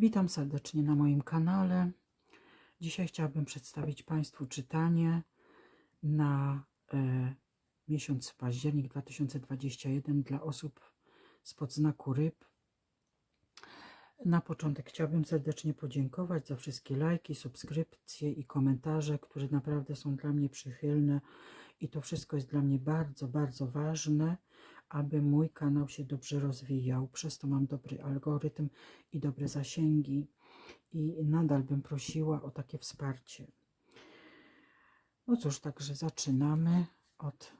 Witam serdecznie na moim kanale. Dzisiaj chciałabym przedstawić Państwu czytanie na e, miesiąc październik 2021 dla osób z podznaku ryb. Na początek chciałabym serdecznie podziękować za wszystkie lajki, subskrypcje i komentarze, które naprawdę są dla mnie przychylne i to wszystko jest dla mnie bardzo, bardzo ważne, aby mój kanał się dobrze rozwijał. Przez to mam dobry algorytm i dobre zasięgi i nadal bym prosiła o takie wsparcie. No cóż, także zaczynamy od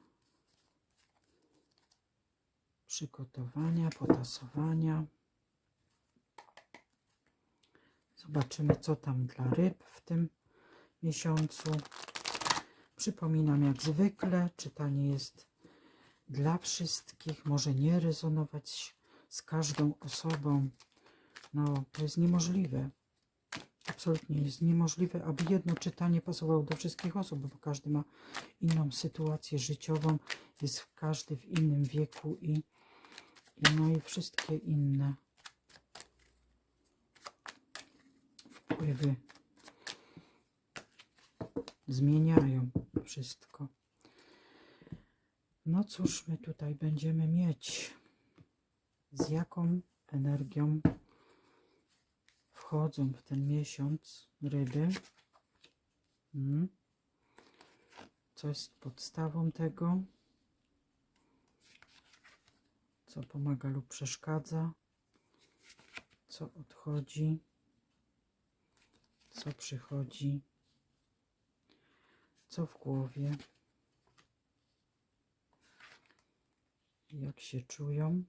przygotowania, potasowania. Zobaczymy, co tam dla ryb w tym miesiącu. Przypominam, jak zwykle, czytanie jest dla wszystkich, może nie rezonować z każdą osobą. No, to jest niemożliwe. Absolutnie jest niemożliwe, aby jedno czytanie pasowało do wszystkich osób, bo każdy ma inną sytuację życiową, jest każdy w innym wieku i, i no i wszystkie inne wpływy zmieniają wszystko. No cóż, my tutaj będziemy mieć, z jaką energią wchodzą w ten miesiąc ryby. Hmm. Co jest podstawą tego? Co pomaga lub przeszkadza? Co odchodzi? Co przychodzi? Co w głowie? Jak się czują?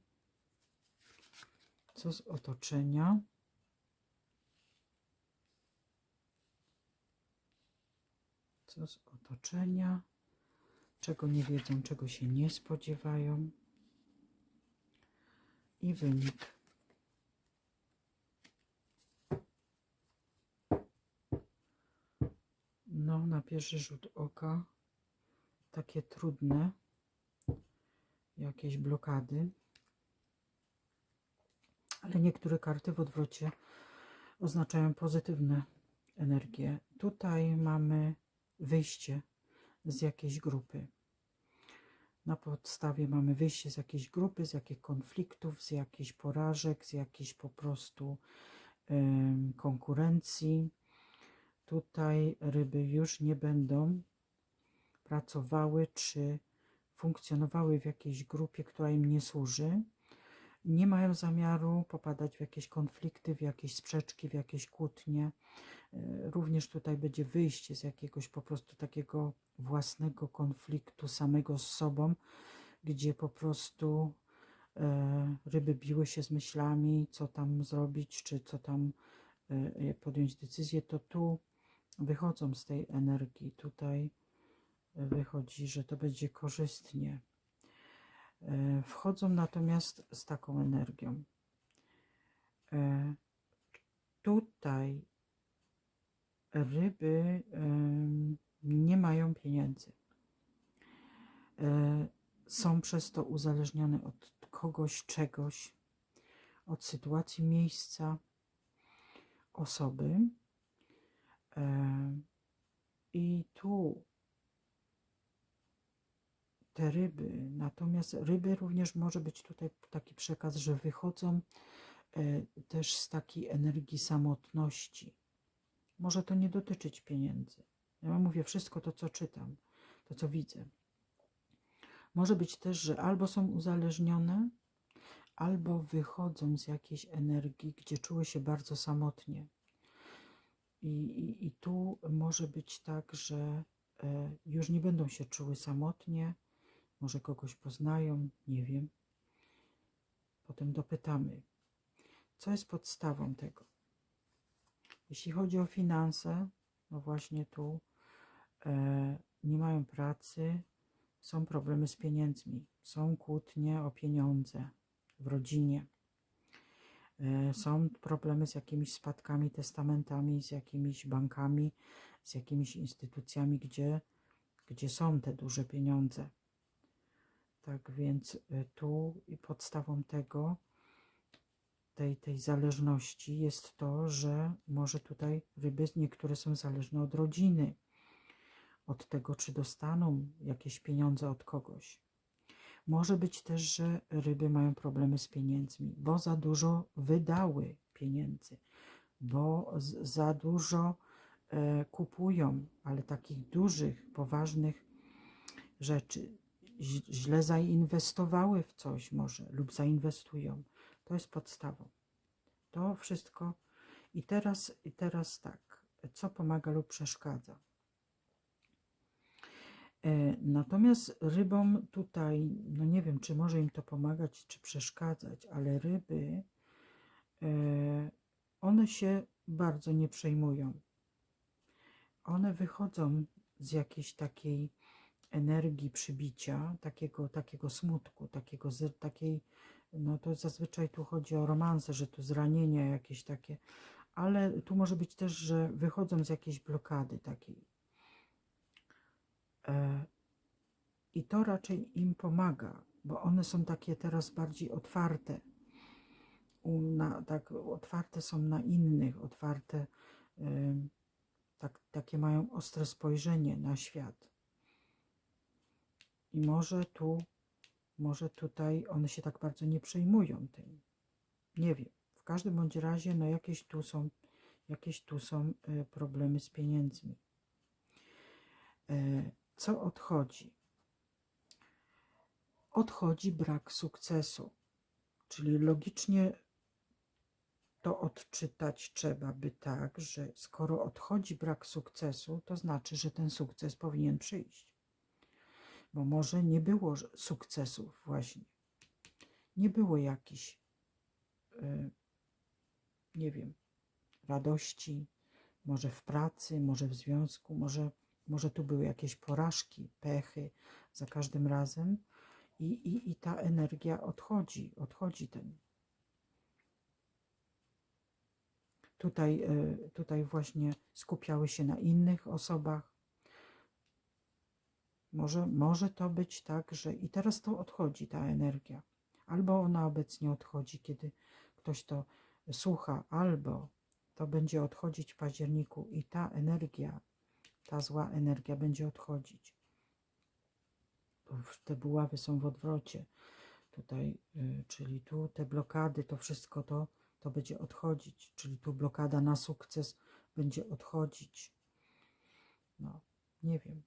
Co z otoczenia? Co z otoczenia? Czego nie wiedzą, czego się nie spodziewają? I wynik. No, na pierwszy rzut oka takie trudne, jakieś blokady, ale niektóre karty w odwrocie oznaczają pozytywne energie. Tutaj mamy wyjście z jakiejś grupy. Na podstawie mamy wyjście z jakiejś grupy, z jakichś konfliktów, z jakichś porażek, z jakiejś po prostu konkurencji. Tutaj ryby już nie będą pracowały czy funkcjonowały w jakiejś grupie, która im nie służy. Nie mają zamiaru popadać w jakieś konflikty, w jakieś sprzeczki, w jakieś kłótnie. E, Również tutaj będzie wyjście z jakiegoś po prostu takiego własnego konfliktu samego z sobą, gdzie po prostu e, ryby biły się z myślami, co tam zrobić, czy co tam e, podjąć decyzję, to tu wychodzą z tej energii. Tutaj wychodzi, że to będzie korzystnie. E, Wchodzą natomiast z taką energią. E, Tutaj ryby nie mają pieniędzy. E, Są przez to uzależnione od kogoś, czegoś, od sytuacji, miejsca, osoby. I tu te ryby, natomiast ryby również może być tutaj taki przekaz, że wychodzą e, też z takiej energii samotności. Może to nie dotyczyć pieniędzy. Ja mówię wszystko to, co czytam, to, co widzę. Może być też, że albo są uzależnione, albo wychodzą z jakiejś energii, gdzie czuły się bardzo samotnie. I, i, i tu może być tak, że e, już nie będą się czuły samotnie, może kogoś poznają, nie wiem. Potem dopytamy, co jest podstawą tego. Jeśli chodzi o finanse, no właśnie tu e, nie mają pracy, są problemy z pieniędzmi, są kłótnie o pieniądze w rodzinie, e, są problemy z jakimiś spadkami, testamentami, z jakimiś bankami, z jakimiś instytucjami, gdzie, gdzie są te duże pieniądze. Tak więc y, tu i podstawą tego tej, tej zależności jest to, że może tutaj ryby niektóre są zależne od rodziny, od tego, czy dostaną jakieś pieniądze od kogoś. Może być też, że ryby mają problemy z pieniędzmi, bo za dużo wydały pieniędzy, bo za dużo e, kupują, ale takich dużych, poważnych rzeczy. Źle zainwestowały w coś może lub zainwestują. To jest podstawą. To wszystko. I teraz, i teraz tak, co pomaga lub przeszkadza? E, Natomiast rybom tutaj, no nie wiem, czy może im to pomagać, czy przeszkadzać, ale ryby, e, one się bardzo nie przejmują. One wychodzą z jakiejś takiej energii przybicia, takiego, takiego smutku, takiego, takiej, no to zazwyczaj tu chodzi o romanse, że tu zranienia jakieś takie, ale tu może być też, że wychodzą z jakiejś blokady takiej. E, I to raczej im pomaga, bo one są takie teraz bardziej otwarte. Na, tak, otwarte są na innych, otwarte, tak, takie mają ostre spojrzenie na świat. I może tu, może tutaj one się tak bardzo nie przejmują tym. Nie wiem. W każdym bądź razie, no jakieś tu są, jakieś tu są e, problemy z pieniędzmi. E, Co odchodzi? Odchodzi brak sukcesu. Czyli logicznie to odczytać trzeba by tak, że skoro odchodzi brak sukcesu, to znaczy, że ten sukces powinien przyjść. Bo może nie było sukcesów właśnie. Nie było jakichś, y, nie wiem, radości, może w pracy, może w związku, może, może tu były jakieś porażki, pechy za każdym razem i, i, i ta energia odchodzi, odchodzi ten. Tutaj, y, tutaj właśnie skupiały się na innych osobach. Może, może to być tak, że i teraz to odchodzi, ta energia. Albo ona obecnie odchodzi, kiedy ktoś to słucha, albo to będzie odchodzić w październiku i ta energia, ta zła energia będzie odchodzić. Te buławy są w odwrocie. Tutaj, y, czyli tu te blokady, to wszystko to, to będzie odchodzić. Czyli tu blokada na sukces będzie odchodzić. No, nie wiem.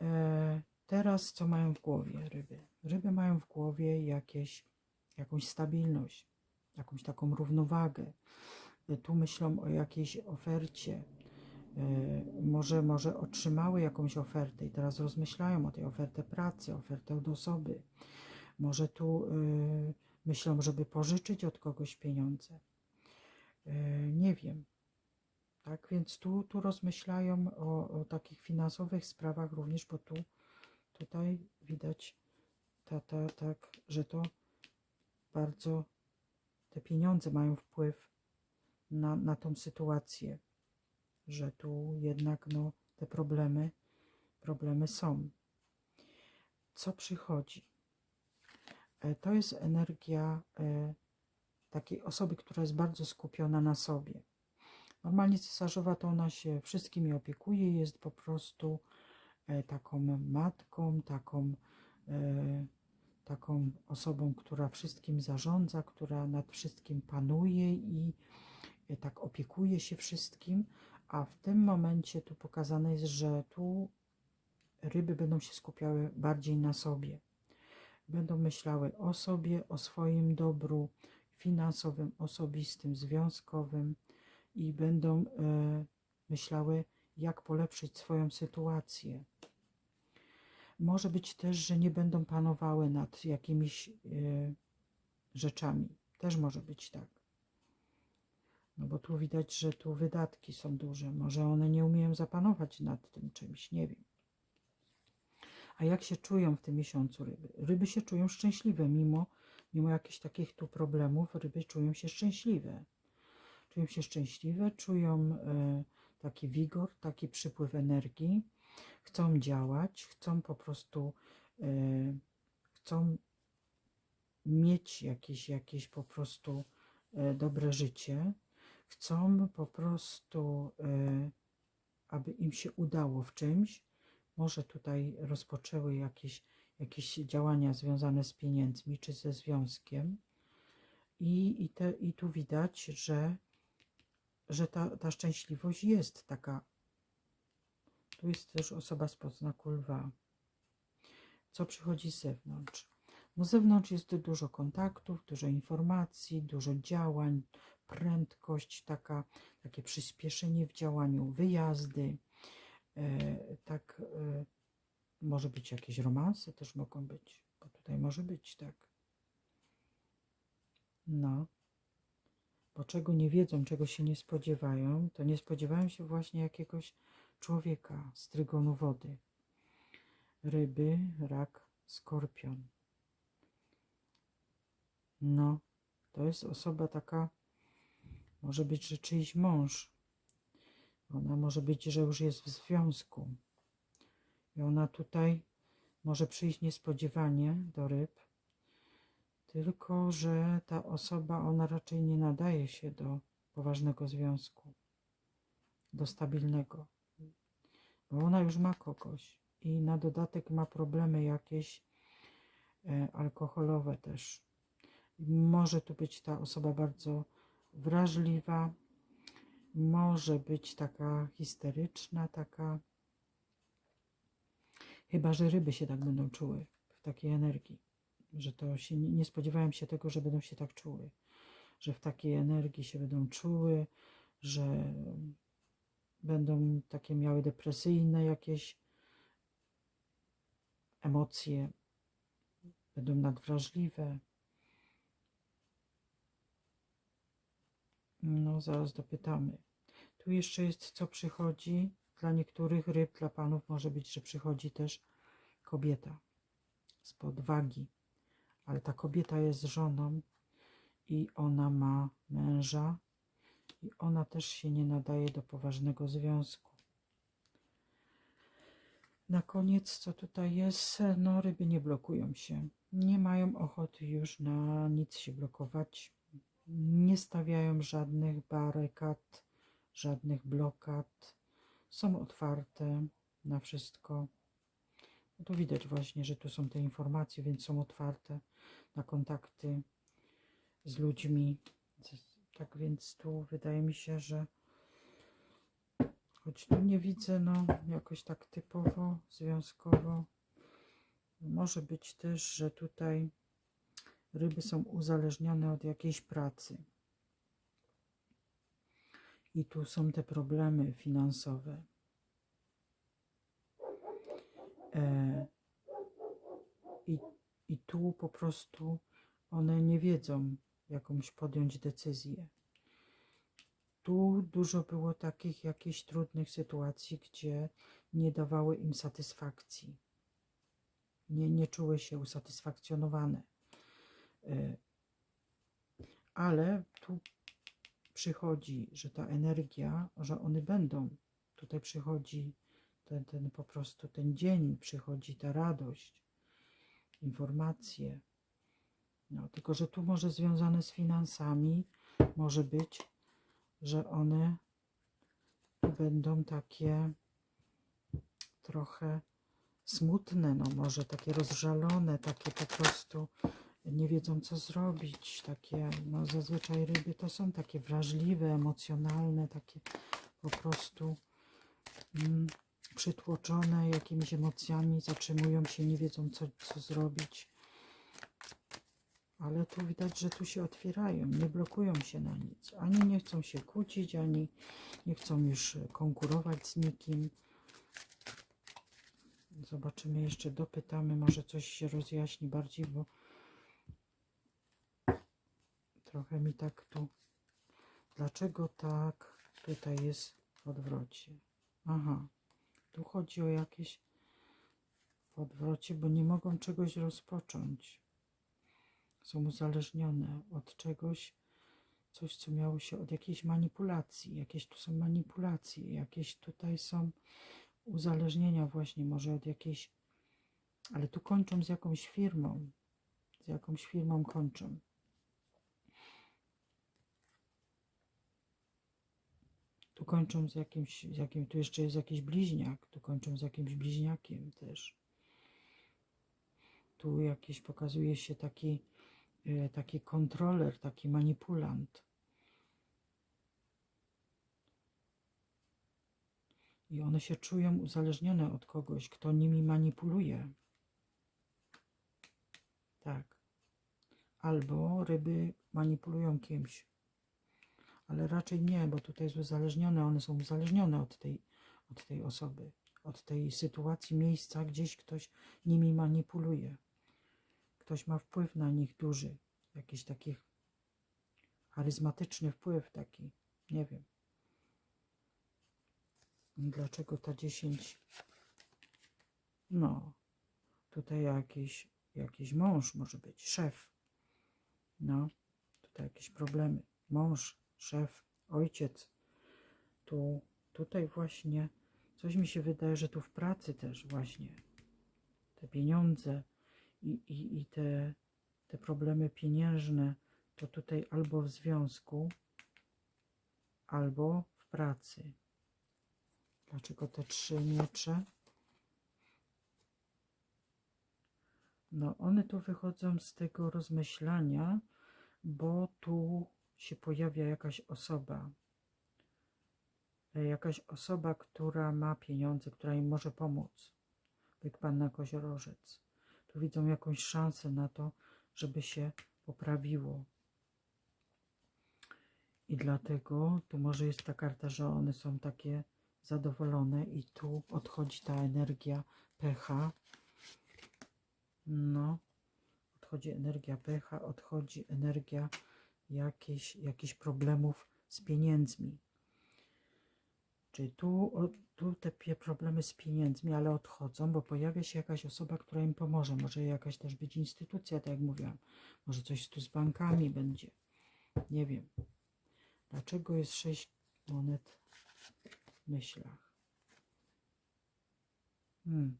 E, teraz co mają w głowie ryby? Ryby mają w głowie jakieś, jakąś stabilność, jakąś taką równowagę. E, Tu myślą o jakiejś ofercie. E, Może, może otrzymały jakąś ofertę i teraz rozmyślają o tej ofercie pracy, ofertę od osoby. Może tu myślą, żeby pożyczyć od kogoś pieniądze. Nie wiem. Tak, więc tu, tu rozmyślają o, o takich finansowych sprawach również, bo tu tutaj widać ta, ta, tak, że to bardzo te pieniądze mają wpływ na, na tą sytuację, że tu jednak no, te problemy, problemy są. Co przychodzi? E, To jest energia e, takiej osoby, która jest bardzo skupiona na sobie. Normalnie cesarzowa to ona się wszystkimi opiekuje, jest po prostu e, taką matką, taką, e, taką osobą, która wszystkim zarządza, która nad wszystkim panuje i e, tak opiekuje się wszystkim, a w tym momencie tu pokazane jest, że tu ryby będą się skupiały bardziej na sobie. Będą myślały o sobie, o swoim dobru finansowym, osobistym, związkowym i będą e, myślały, jak polepszyć swoją sytuację. Może być też, że nie będą panowały nad jakimiś e, rzeczami. Też może być tak. No bo tu widać, że tu wydatki są duże. Może one nie umieją zapanować nad tym czymś, nie wiem. A jak się czują w tym miesiącu ryby? Ryby się czują szczęśliwe, mimo, mimo jakichś takich tu problemów, ryby czują się szczęśliwe. Czują się szczęśliwe, czują e, taki wigor, taki przypływ energii, chcą działać, chcą po prostu, e, chcą mieć jakieś, jakieś po prostu e, dobre życie, chcą po prostu, aby im się udało w czymś, może tutaj rozpoczęły jakieś, jakieś działania związane z pieniędzmi czy ze związkiem. I, i, te, i tu widać, że, że ta, ta szczęśliwość jest taka. Tu jest też osoba z podznaku lwa. Co przychodzi z zewnątrz? No z zewnątrz jest dużo kontaktów, dużo informacji, dużo działań, prędkość, taka, takie przyspieszenie w działaniu, wyjazdy, e, tak, e, może być jakieś romanse też mogą być, bo tutaj może być, tak. No, bo czego nie wiedzą, czego się nie spodziewają, to nie spodziewają się właśnie jakiegoś człowieka z trygonu wody. Ryby, rak, skorpion. No, to jest osoba taka, może być, że czyjś mąż. Ona może być, że już jest w związku. I ona tutaj może przyjść niespodziewanie do ryb, tylko że ta osoba, ona raczej nie nadaje się do poważnego związku, do stabilnego, bo ona już ma kogoś i na dodatek ma problemy jakieś e, alkoholowe też. Może tu być ta osoba bardzo wrażliwa, może być taka histeryczna, taka. Chyba, że ryby się tak będą czuły w takiej energii, że to się nie, spodziewałem się tego, że będą się tak czuły, że w takiej energii się będą czuły, że będą takie miały depresyjne jakieś emocje, będą nadwrażliwe. No, zaraz dopytamy. Tu jeszcze jest, co przychodzi. Dla niektórych ryb, dla panów może być, że przychodzi też kobieta spod wagi, ale ta kobieta jest żoną i ona ma męża i ona też się nie nadaje do poważnego związku. Na koniec, co tutaj jest? No, ryby nie blokują się. Nie mają ochoty już na nic się blokować. Nie stawiają żadnych barykad, żadnych blokad. Są otwarte na wszystko. No tu widać właśnie, że tu są te informacje, więc są otwarte na kontakty z ludźmi. Tak więc tu wydaje mi się, że choć tu nie widzę, no jakoś tak typowo, związkowo. Może być też, że tutaj ryby są uzależnione od jakiejś pracy. I tu są te problemy finansowe. E, i, I tu po prostu one nie wiedzą, jakąś podjąć decyzję. Tu dużo było takich jakichś trudnych sytuacji, gdzie nie dawały im satysfakcji. Nie, nie czuły się usatysfakcjonowane. E, Ale tu przychodzi, że ta energia, że one będą. Tutaj przychodzi ten, ten po prostu ten dzień, przychodzi ta radość, informacje. No, tylko, że tu może związane z finansami może być, że one będą takie trochę smutne, no może takie rozżalone, takie po prostu nie wiedzą co zrobić, takie, no zazwyczaj ryby to są takie wrażliwe, emocjonalne, takie po prostu mm, przytłoczone jakimiś emocjami, zatrzymują się, nie wiedzą co, co zrobić. Ale tu widać, że tu się otwierają, nie blokują się na nic. Ani nie chcą się kłócić, ani nie chcą już konkurować z nikim. Zobaczymy jeszcze, dopytamy, może coś się rozjaśni bardziej, bo trochę mi tak tu. Dlaczego tak tutaj jest w odwrocie? Aha, tu chodzi o jakieś w odwrocie, bo nie mogą czegoś rozpocząć. Są uzależnione od czegoś, coś, co miało się od jakiejś manipulacji. Jakieś tu są manipulacje, jakieś tutaj są uzależnienia, właśnie może od jakiejś, ale tu kończą z jakąś firmą, Z jakąś firmą kończą. Tu kończą z jakimś, z jakim, tu jeszcze jest jakiś bliźniak, tu kończą z jakimś bliźniakiem też. Tu jakiś pokazuje się taki, e, taki kontroler, taki manipulant. I one się czują uzależnione od kogoś, kto nimi manipuluje. Tak. Albo ryby manipulują kimś. Ale raczej nie, bo tutaj jest uzależnione, one są uzależnione od tej, od tej osoby, od tej sytuacji, miejsca, gdzieś ktoś nimi manipuluje. Ktoś ma wpływ na nich duży, jakiś taki charyzmatyczny wpływ taki, nie wiem. Dlaczego ta 10? No, tutaj jakiś, jakiś mąż może być, szef. No, tutaj jakieś problemy. Mąż, szef, ojciec. Tu, tutaj właśnie coś mi się wydaje, że tu w pracy też właśnie te pieniądze i, i, i te, te problemy pieniężne to tutaj albo w związku, albo w pracy. Dlaczego te trzy miecze? No, one tu wychodzą z tego rozmyślania, bo tu się pojawia jakaś osoba. E, Jakaś osoba, która ma pieniądze, która im może pomóc. Jak panna koziorożec. Tu widzą jakąś szansę na to, żeby się poprawiło. I dlatego tu może jest ta karta, że one są takie zadowolone i tu odchodzi ta energia pecha. No, odchodzi energia pecha, odchodzi energia jakichś, jakichś problemów z pieniędzmi. Czyli tu, tu te problemy z pieniędzmi, ale odchodzą, bo pojawia się jakaś osoba, która im pomoże. Może jakaś też być instytucja, tak jak mówiłam. Może coś tu z bankami będzie. Nie wiem. Dlaczego jest sześć monet w myślach? Hmm.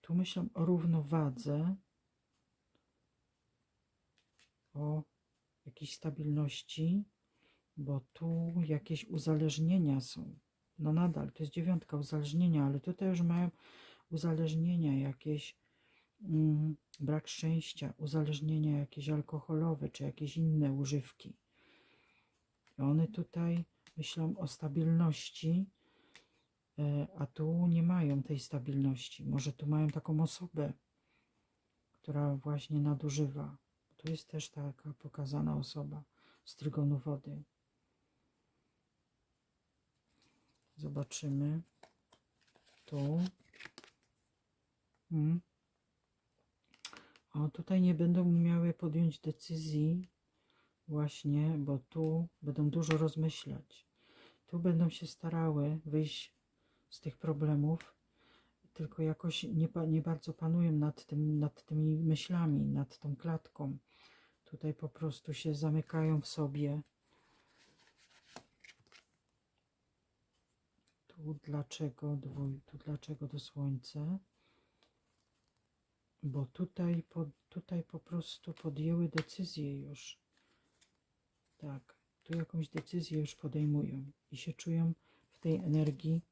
Tu myślę o równowadze, o jakiejś stabilności, bo tu jakieś uzależnienia są. No nadal, to jest dziewiątka uzależnienia, ale tutaj już mają uzależnienia jakieś, mm, brak szczęścia, uzależnienia jakieś alkoholowe, czy jakieś inne używki. I one tutaj myślą o stabilności, e, a tu nie mają tej stabilności. Może tu mają taką osobę, która właśnie nadużywa. Tu jest też taka pokazana osoba z trygonu wody. Zobaczymy. Tu. Mm. O, tutaj nie będą miały podjąć decyzji, właśnie, bo tu będą dużo rozmyślać. Tu będą się starały wyjść z tych problemów, tylko jakoś nie, nie bardzo panują nad, tym, nad tymi myślami, nad tą klatką. Tutaj po prostu się zamykają w sobie. Tu dlaczego dwój, tu dlaczego to słońce? Bo tutaj po, tutaj po prostu podjęły decyzję już. Tak, tu jakąś decyzję już podejmują i się czują w tej energii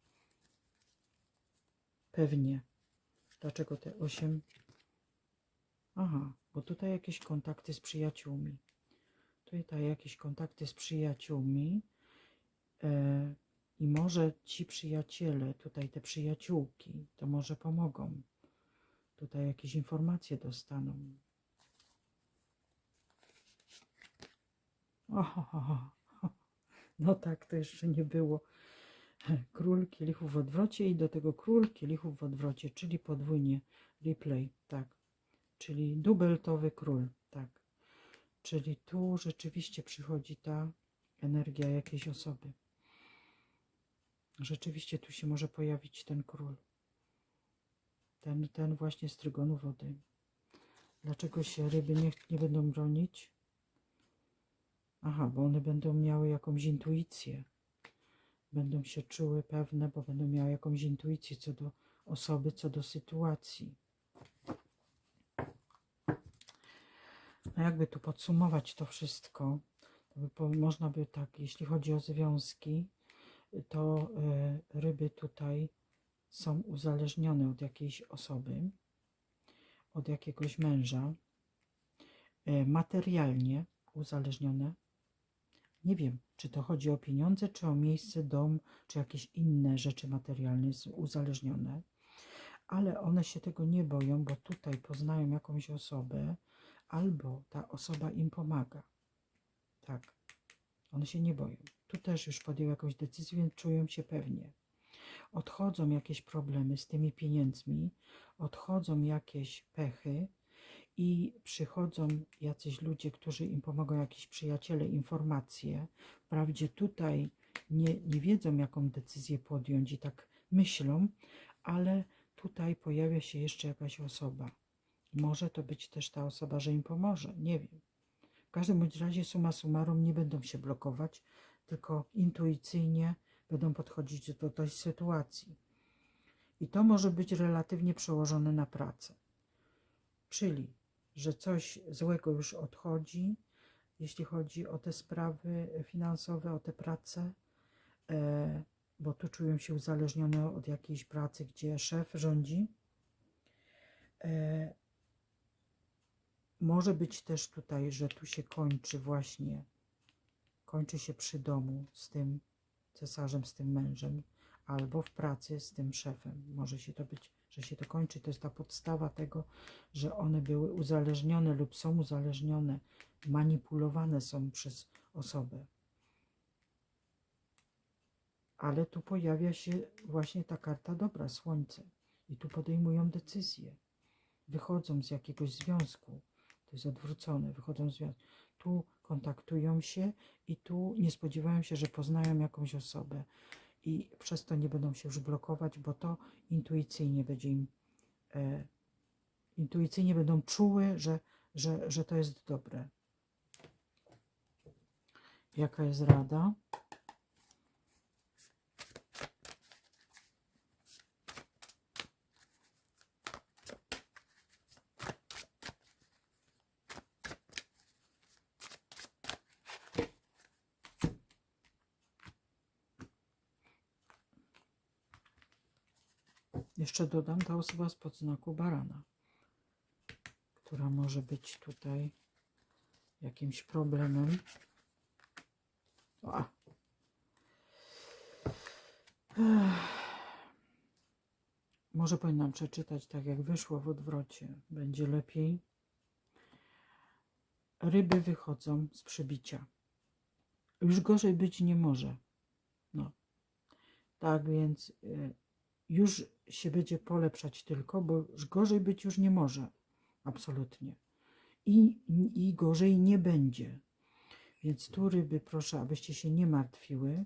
pewnie. Dlaczego te 8? Aha, bo tutaj jakieś kontakty z przyjaciółmi. Tutaj jakieś kontakty z przyjaciółmi. E, I może ci przyjaciele, tutaj te przyjaciółki, to może pomogą. Tutaj jakieś informacje dostaną. Oho, no tak, to jeszcze nie było. Król kielichów w odwrocie i do tego król kielichów w odwrocie, czyli podwójnie replay, tak. Czyli dubeltowy król, tak. Czyli tu rzeczywiście przychodzi ta energia jakiejś osoby. Rzeczywiście tu się może pojawić ten król. Ten, ten właśnie z trygonu wody. Dlaczego się ryby nie, nie będą bronić? Aha, bo one będą miały jakąś intuicję. Będą się czuły pewne, bo będą miały jakąś intuicję co do osoby, co do sytuacji. No jakby tu podsumować to wszystko, to by można by tak, jeśli chodzi o związki, to y, ryby tutaj są uzależnione od jakiejś osoby, od jakiegoś męża, y, materialnie uzależnione. Nie wiem, czy to chodzi o pieniądze, czy o miejsce, dom, czy jakieś inne rzeczy materialne są uzależnione, ale one się tego nie boją, bo tutaj poznają jakąś osobę, albo ta osoba im pomaga. Tak, one się nie boją. Tu też już podjął jakąś decyzję, więc czują się pewnie. Odchodzą jakieś problemy z tymi pieniędzmi, odchodzą jakieś pechy i przychodzą jacyś ludzie, którzy im pomogą, jakiś przyjaciele, informacje. Wprawdzie tutaj nie, nie wiedzą, jaką decyzję podjąć i tak myślą, ale tutaj pojawia się jeszcze jakaś osoba. Może to być też ta osoba, że im pomoże, nie wiem. W każdym bądź razie suma summarum nie będą się blokować, tylko intuicyjnie będą podchodzić do tej sytuacji. I to może być relatywnie przełożone na pracę. Czyli, że coś złego już odchodzi, jeśli chodzi o te sprawy finansowe, o te prace, e, bo tu czują się uzależnione od jakiejś pracy, gdzie szef rządzi. Może być też tutaj, że tu się kończy właśnie, kończy się przy domu z tym cesarzem, z tym mężem, albo w pracy z tym szefem. Może się to być, że się to kończy. To jest ta podstawa tego, że one były uzależnione lub są uzależnione, manipulowane są przez osobę. Ale tu pojawia się właśnie ta karta dobra, słońce. I tu podejmują decyzje. Wychodzą z jakiegoś związku. To jest odwrócone. Wychodzą z związku. Tu kontaktują się i tu nie spodziewają się, że poznają jakąś osobę. I przez to nie będą się już blokować, bo to intuicyjnie będzie im, e, intuicyjnie będą czuły, że, że, że to jest dobre. Jaka jest rada? Jeszcze dodam ta osoba z podznaku barana, która może być tutaj jakimś problemem. O. Może powinnam przeczytać tak, jak wyszło w odwrocie. Będzie lepiej. Ryby wychodzą z przybicia. Już gorzej być nie może. No. Tak więc y, już się będzie polepszać tylko, bo gorzej być już nie może. Absolutnie. I, I gorzej nie będzie. Więc tu ryby, proszę, abyście się nie martwiły.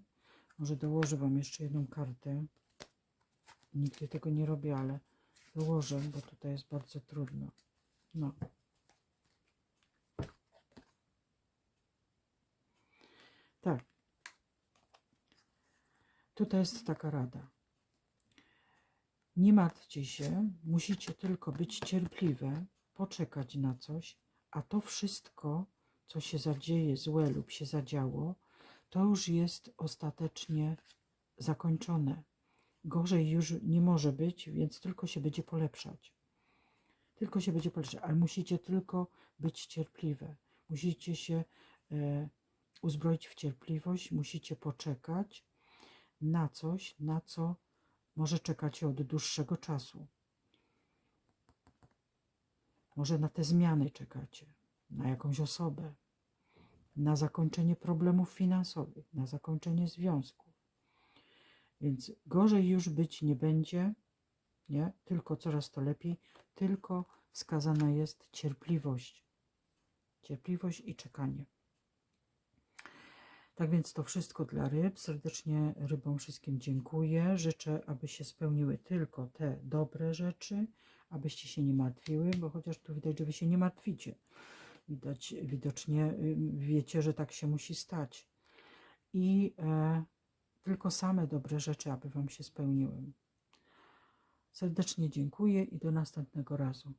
Może dołożę Wam jeszcze jedną kartę. Nigdy tego nie robię, ale dołożę, bo tutaj jest bardzo trudno. No. Tak. Tutaj jest taka rada. Nie martwcie się, musicie tylko być cierpliwe, poczekać na coś, a to wszystko, co się zadzieje złe lub się zadziało, to już jest ostatecznie zakończone. Gorzej już nie może być, więc tylko się będzie polepszać. Tylko się będzie polepszać, ale musicie tylko być cierpliwe. Musicie się e, uzbroić w cierpliwość, musicie poczekać na coś, na co może czekacie od dłuższego czasu. Może na te zmiany czekacie, na jakąś osobę, na zakończenie problemów finansowych, na zakończenie związków. Więc gorzej już być nie będzie, nie? Tylko coraz to lepiej, tylko wskazana jest cierpliwość. Cierpliwość i czekanie. Tak więc to wszystko dla ryb. Serdecznie rybom wszystkim dziękuję. Życzę, aby się spełniły tylko te dobre rzeczy, abyście się nie martwiły, bo chociaż tu widać, że wy się nie martwicie. Widać, widocznie wiecie, że tak się musi stać. I e, tylko same dobre rzeczy, aby wam się spełniły. Serdecznie dziękuję i do następnego razu.